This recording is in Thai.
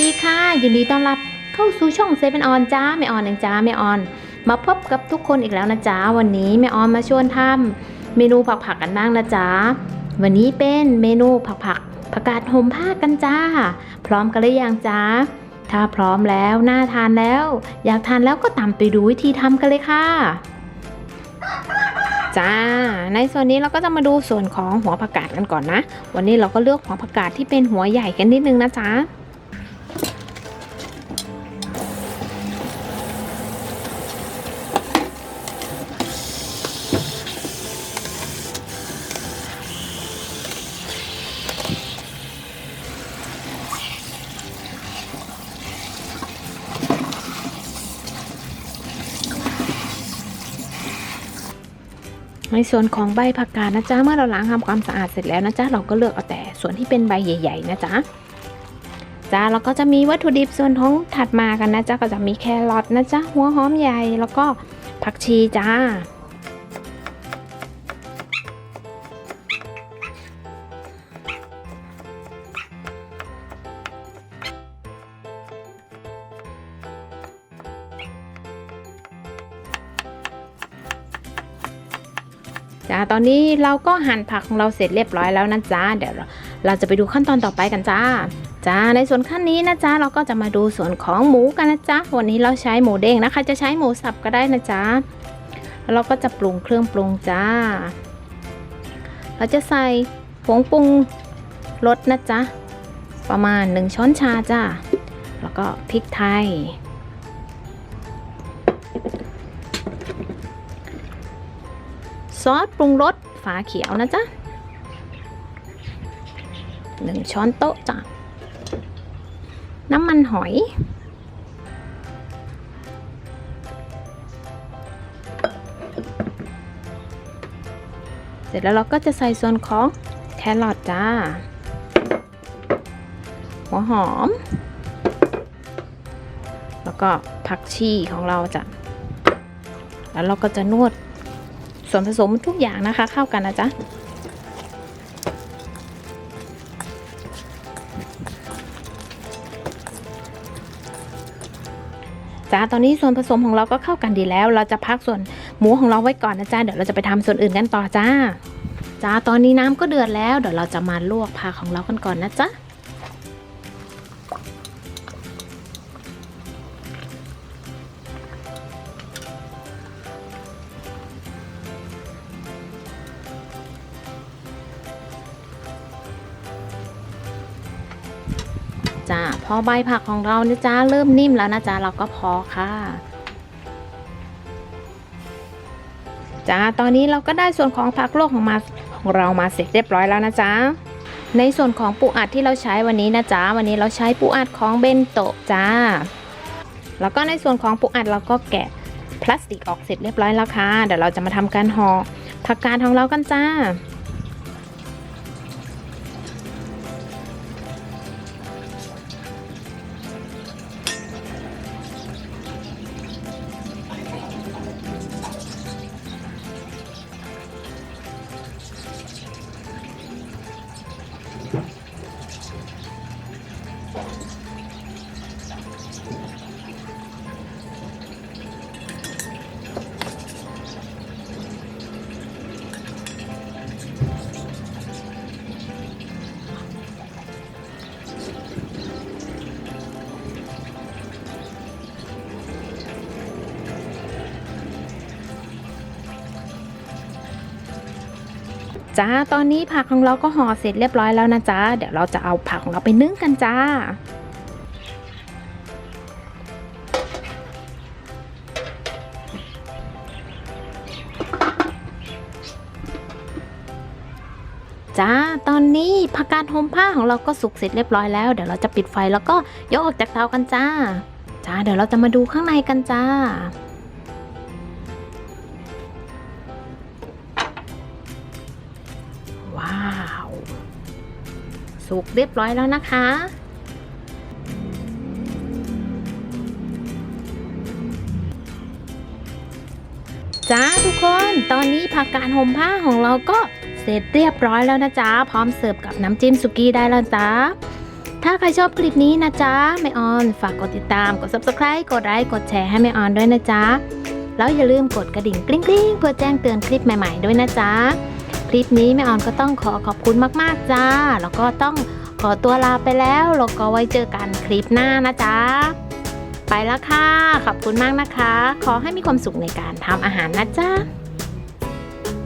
ดีค่ะ ยินดีต้อนรับเข้าสู่ช่องเซเว่นออนจ้าแม่ออนเองจ้าแม่ออน มาพบกับทุกคนอีกแล้วนะจ๊ะวันนี้แม่ออนมาชวนทำเมนูผักๆกันบ้างนะจ๊ะวันนี้เป็นเมนูผักๆผักกาดห่มผ้ากันจ้า พร้อมกันหรือยังจ๊ะถ้าพร้อมแล้วน่าทานแล้ว อยากทานแล้วก็ตามไปดูวิธีทำกันเลยค่ะจ้า ในส่วนนี้เราก็จะมาดูส่วนของหัวผักกาดกันก่อนนะ วันนี้เราก็เลือกหัวผักกาดที่เป็นหัวใหญ่กันนิดนึงนะจ๊ะ ในส่วนของใบผักกาดนะจ๊ะเมื่อเราล้างทำความสะอาดเสร็จแล้วนะจ๊ะเราก็เลือกเอาแต่ส่วนที่เป็นใบใหญ่ ๆ นะจ๊ะจ้าเราก็จะมีวัตถุดิบส่วนของถัดมากันนะจ๊ะก็จะมีแครอทนะจ๊ะหัวหอมใหญ่แล้วก็ผักชีจ้า จ้าตอนนี้เราก็หั่นผักของเราเสร็จเรียบร้อยแล้วนะจ๊ะเดี๋ยวเราเราจะไปดูขั้นตอนต่อไปกันจ้าจ้าในส่วนขั้นนี้นะจ๊ะเราก็จะมาดูส่วนของหมูกันนะจ๊ะวันนี้เราใช้หมูเด้งนะคะ จะใช้หมูสับก็ได้นะจ๊ะแล้วเราก็จะปรุงเครื่องปรุงจ้า เราจะใส่ผงปรุงรสนะจ๊ะประมาณ 1 ช้อนชาจ้าแล้วก็พริกไทย ซอสปรุงรสฝาเขียวนะจ๊ะหนึ่งช้อนโต๊ะจ้ะน้ำมันหอย เสร็จแล้วเราก็จะใส่ส่วนของแครอทจ้า หัวหอม แล้วก็ผักชีของเราจ้ะ แล้วเราก็จะนวด ส่วนผสมทุกอย่างนะคะเข้ากันนะจ๊ะจ้าตอนนี้ส่วนผสมของเราก็เข้ากันดีแล้ว เราจะพักส่วนหมูของเราไว้ก่อนนะจ้าเดี๋ยวเราจะไปทำส่วนอื่นกันต่อจ้าจ้าตอนนี้น้ำก็เดือดแล้ว เดี๋ยวเราจะมาลวกผักของเรากันก่อนนะจ๊ะจ้า อใบผักของเราเนี่ยจ้าเริ่มนิ่มแล้วนะจ้าเราก็พอค่ะจ้าตอนนี้เราก็ได้ส่วนของผักลวกของมาของเรามาเสร็จเรียบร้อยแล้วนะจ๊ะในส่วนของปูอัดที่เราใช้วันนี้นะจ๊ะวันนี้เราใช้ปูอัดของเบนโตะจ้า แล้วก็ในส่วนของปูอัดเราก็แกะพลาสติกออกเสร็จเรียบร้อยแล้วค่ะเดี๋ยวเราจะมาทำการห่อผักกาดของเรากันจ้า จ้า ตอนนี้ผักของเราก็ห่อเสร็จเรียบร้อยแล้วนะจ๊ะ เดี๋ยวเราจะเอาผักของเราไปนึ่งกันจ้า จ้า ตอนนี้ผักกาดห่มผ้าของเราก็สุกเสร็จเรียบร้อยแล้ว เดี๋ยวเราจะปิดไฟแล้วก็ยกออกจากเตากันจ้า จ้า เดี๋ยวเราจะมาดูข้างในกันจ้า สุกเรียบร้อยแล้วนะคะ จ้าทุกคนตอนนี้ผักกาดห่มผ้าของเราก็เสร็จเรียบร้อยแล้วนะจ๊ะ พร้อมเสิร์ฟกับน้ำจิ้มสุกี้ได้แล้วจ้าถ้าใครชอบคลิปนี้นะจ๊ะแม่ออน ฝากกดติดตาม กด subscribe กดไลค์กดแชร์ให้แม่ออนด้วยนะจ๊ะ แล้วอย่าลืมกดกระดิ่งกริ๊งกริ๊งเพื่อแจ้งเตือนคลิปใหม่ๆด้วยนะจ๊ะ คลิปนี้แม่ออนก็ต้องขอขอบคุณมากๆจ้า แล้วก็ต้องขอตัวลาไปแล้วแล้วก็ไว้เจอกันคลิปหน้านะจ๊ะไปแล้วค่ะ ขอบคุณมากนะคะ ขอให้มีความสุขในการทำอาหารนะจ๊ะ